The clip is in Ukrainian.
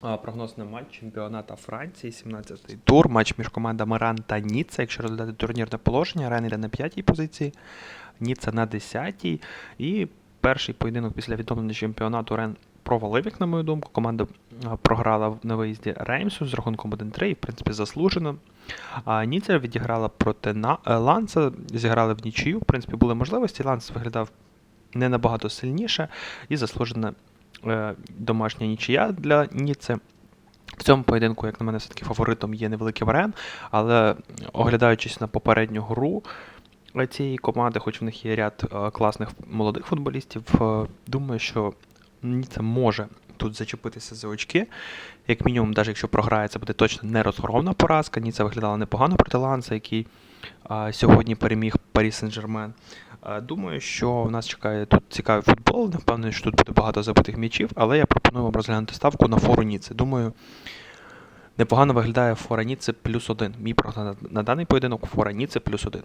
Прогноз на матч чемпіоната Франції, 17-й тур. Матч між командами Ран та Ніцца. Якщо розглядати турнірне положення, Рен йде на 5-й позиції, Ніцца на 10-й. І перший поєдинок після відновлення чемпіонату Рен провалив, як на мою думку. Команда програла на виїзді Реймсу з рахунком 1-3, і, в принципі, заслужено. А Ніця відіграла проти е, Ланса, зіграли в нічию. В принципі, були можливості. Ланс виглядав не набагато сильніше і заслужена е, домашня нічия для Ніци. В цьому поєдинку, як на мене, все-таки фаворитом є невеликий Рен, але оглядаючись на попередню гру е, цієї команди, хоч в них є ряд е, класних молодих футболістів, е, думаю, що Ніця може тут зачепитися за очки. Як мінімум, навіть якщо програє, це буде точно не розгромна поразка. Ніця виглядала непогано проти Ланса, який сьогодні переміг Парі Сен-Жермен. Думаю, що у нас чекає тут цікавий футбол. Не впевнений, що тут буде багато забитих м'ячів, але я пропоную вам розглянути ставку на фору Ніци. Думаю, непогано виглядає фора Ніци плюс один. Мій прогноз на, на даний поєдинок фора Ніци плюс один.